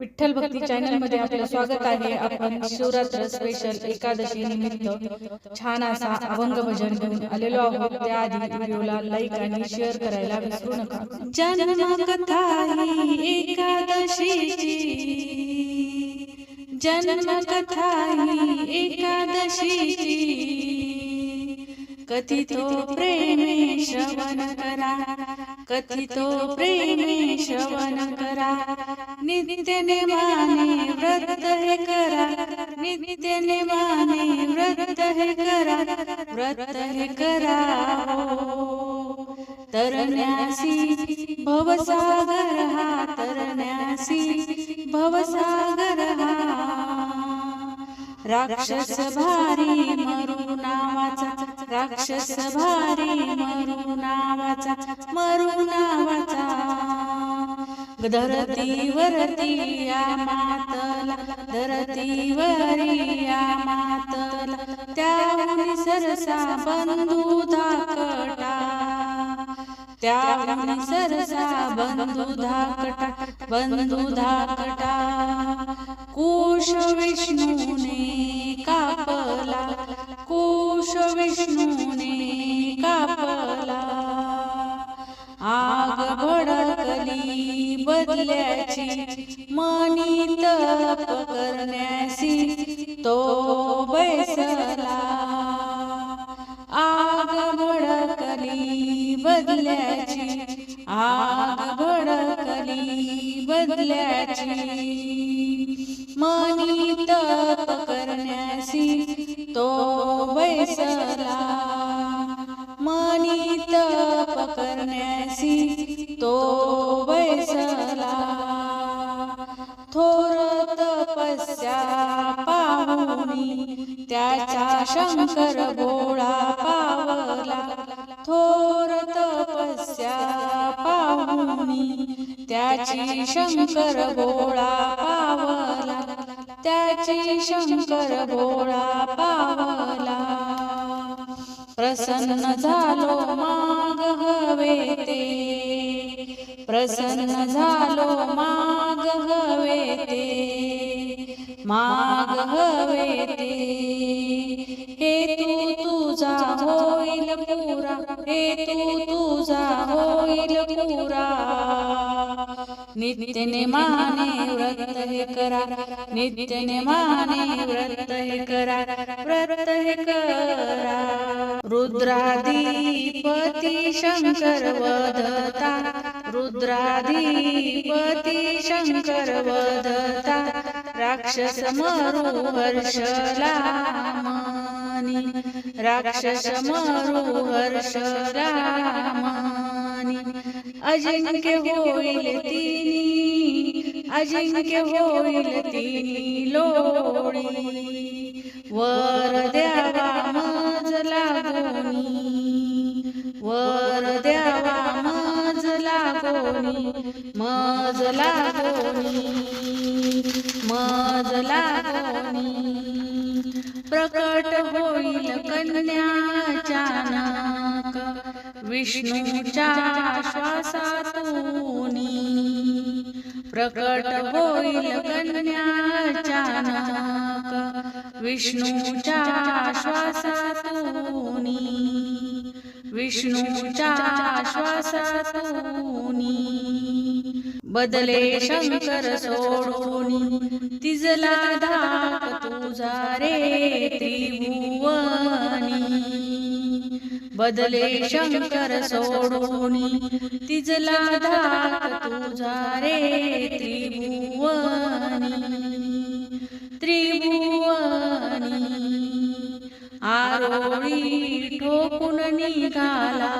विठ्ठल भक्ती चॅनलमध्ये आपलं स्वागत आहे. आपण शिवरात्र स्पेशल एकादशी निमित्त छान असा अभंग भजन घेऊन आलेलो आहोत. त्याआधी व्हिडिओला लाईक आणि शेअर करायला विसरू नका. जन्म कथा एकादशीची. जन्म कथा एकादशीची. कथितो प्रेमे श्रवण करा. कथितो प्रेमी श्रवण करा नित्य नेमाने व्रत हे करा नित्य नेमाने व्रत हे करा व्रत हे करा हो. तरण्यासी भवसागर हा तरण्यासी भवसागर हा राक्षस भारी मरु नावाचा राक्षस भारी मरु नावाचा मरू नावाचा धरतीवरती या मातला धरतीवरी या मातला. त्याहून सरसा बंधू धाकटा. त्याहून सरसा बंधू धाकटा बंधू धाकटा. कुश विष्णूने कापला कुश विष्णूने नाही बदल्याची मनी तप करण्यासी तो बैसला. आग भडकली बदल्याची आग भडकली बदल्याची मनी तप करण्यासी तो बैसला. मनी तप करण्यासी तो बैसला. थोर तपस्या पाहुनी त्याचा शंकर गोळा पावला. थोर तपस्या पाहुनी त्याची शंकर गोळा पावला. त्याची शंकर गोळा पावला. प्रसन्न झालो माग हवे ते प्रसन्न झालो माग हवे ते माग हवे ते हे तू तुझा होईल पुरा हे तू तुझा होईल पुरा. नित्यने माने व्रत हे करा नित्यने माने व्रत हे करा व्रत हे करा. रुद्राधिपती शंकर वदता रुद्राधिपती शंकर वदता राक्षस मरु हर्षला राक्षस मरु अजिंक्य होईल तिनी अजिंक्य होईल तिनी लोळी। वर द्यावा मज लागोनी वर द्यावा कोणी मजला कोणी मजला कोणी प्रकट होईल कन्याचानक विष्णूच्या श्वासातूनी प्रकट होईल कन्याचानक विष्णूच्या विष्णूच्या श्वासातूनी बदले शंकर सोडूनी तिजला धाक तुझा रे त्रिभुवनी बदले शंकर सोडूनी तिजला धाक तुझा रे त्रिभुवनी आरोळी ठोकून निघाला.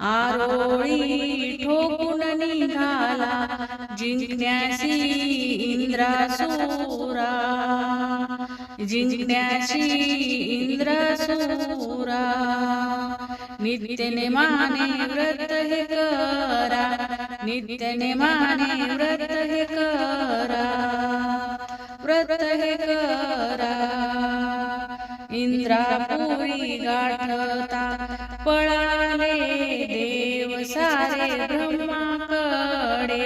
आरोळी ठोकून निघाला. जिंकण्याशी इंद्रासुरा. जिंकण्याशी इंद्रासुरा. नित्यने माने व्रत हे करा. नित्यने माने व्रत हे करा. व्रत हे करा. इंद्रापुरी गाठता पळाले देव सारे ब्रह्माकडे.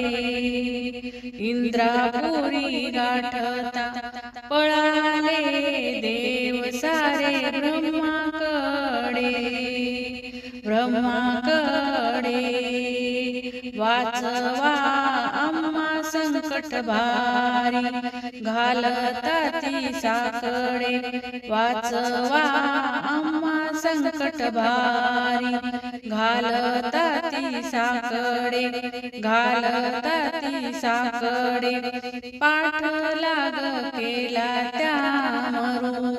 इंद्रापुरी गाठता पळाले देव सारे ब्रह्माकडे. ब्रह्माकडे वाचवा संकट भारी घालता ती साकडे वाचवा आम्हा संकट भारी. घालत ती साकडे घालता ती साकडे पाठ लाग केला त्या मरू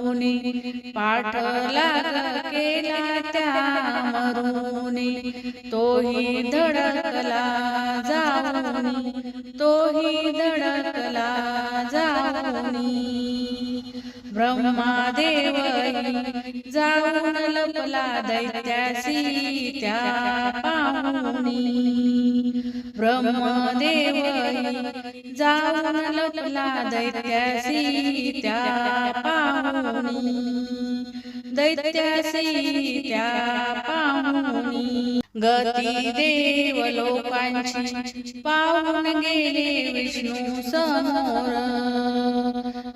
पाठ लाग केला त्या मरुनी. तोही धडकला जाऊनी. तोही धडकला जाऊनी. ब्रह्मादेव जाऊन लपला दैत्यासी त्या पाहुनी. ब्रह्मदेव जाऊन लपला दैत्यासी त्या पाहुनी दैत्यासी त्या पाहुनी गती देव लोकांची पाहून गेले विष्णू समोर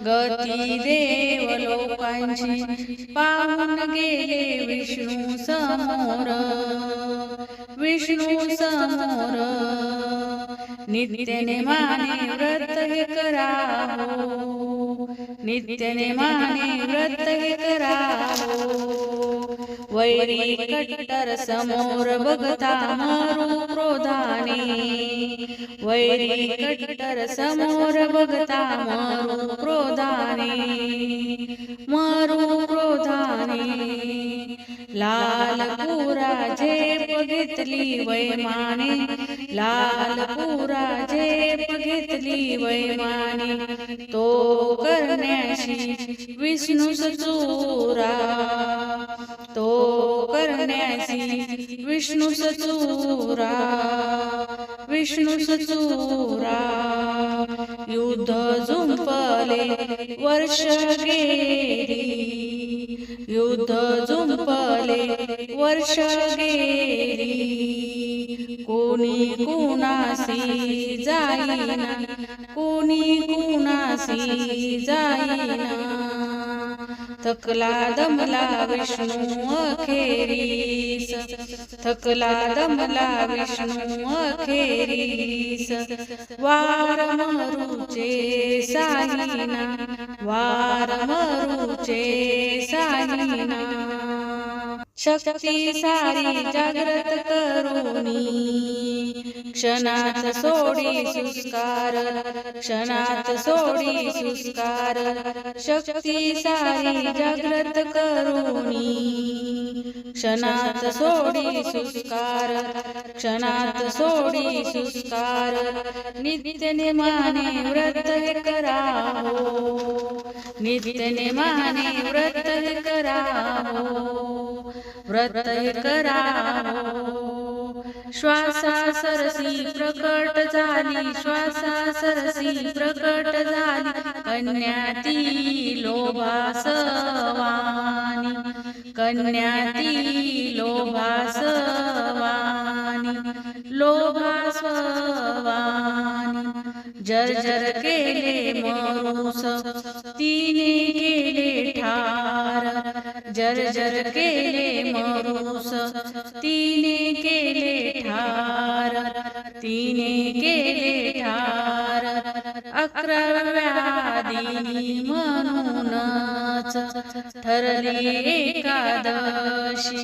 गती देव लोकांची पाहून गेले विष्णू समोर. विष्णू समोर. नित्यने माने व्रत हे करावो. नित्यने माने व्रत हे करावो. वैरी कट्टर समोर बघता मारू क्रोधाने. वैरी कट्टर समोर बघता मारू क्रोधाने. मारू लाल पुरा झेप घेतली वैमाने लाल पुरा झेप घेतली वैमाने तो करण्याशी विष्णू सचुरा तो करण्यासी विष्णू सचुरा विष्णू सचुरा युद्ध झुंपले वर्ष गेली. युद्ध झुंपले वर्ष गेली. कोणी कुणासी जाईना कोणी कुणासी जाईना. थकला दमला विष्णू अखेरीस. थकला दमला विष्णू अखेरीस. वार मरुचे साहिना वार मरुचे साहिना. शक्ती सारी जागृत करुणी क्षणात सोडी सुस्कार क्षणात सोडी सुस्कार शक्ती सारी जागृत करुणी। क्षणात सोडी सुस्कार क्षणात सोडी सुस्कार नित्य नेमाने व्रत हे करावो। नित्य नेमाने व्रत हे करावो। व्रत हे करावो। श्वासा सरसी प्रकट झाली श्वासा सरसी प्रकट झाली कन्याती लोभासवानी कन्याती लोभासवानी लोभासवानी। जर्जर केले मरुस तिने केले ठार। जर्जर केले मरुस तिने तिने केले ठार अकराव्यादिनी म्हणूनच ठरली एकादशी.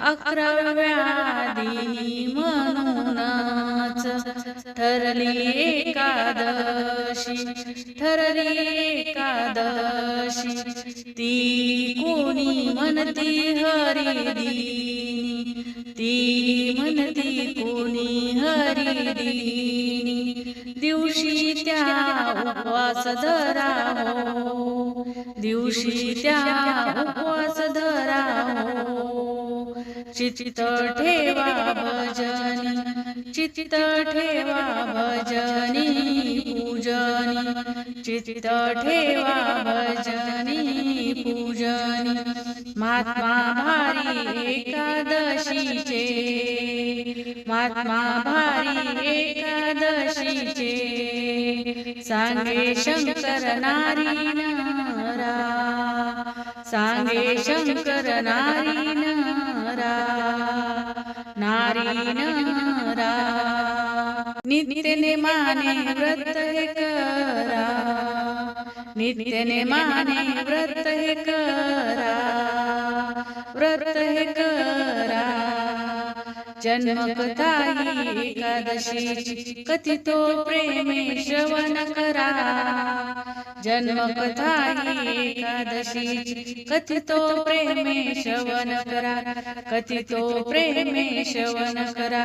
अकराव्यादिनी म्हणूनच ठरली एकादशी ठरली एकादशी. ती कोणी म्हणती हरिदिनी ती म्हणती कोणी हरिदिनी दिवशी त्या उपवास धरावो. दिवशी त्या उपवास धरावो. चित्त ठेवा भजनी. चित्त ठेवा भजनी पूजनी. चित्त ठेवा भजनी पूजनी. महात्मा भारी एकादशीचे. महात्मा भारी एकादशीचे. सांगे शंकर नारी नारा सांगे शंकर नारी नारा नारी नित्य माने व्रत हे करा। नित्य माने व्रत हे करा। व्रत हे करा। जन्मकथा ही एकादशी कथितो प्रेमे श्रवण करा। जन्मकथा एकादशी कथितो प्रेमे श्रवण करा। कथितो प्रेमे श्रवण करा।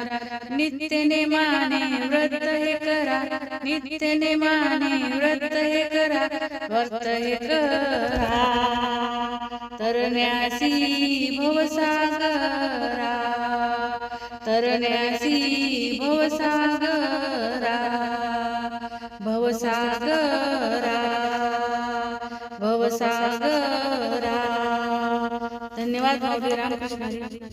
नित्य माने व्रत हे करा। नित्य नेमाने व्रत हे करा। व्रत हे करा। तरण्यासी भवसागरा। तरण्यासी भवसागरा। भवसागरा। भवसागरा धन्यवाद माऊली रामकृष्ण हरी.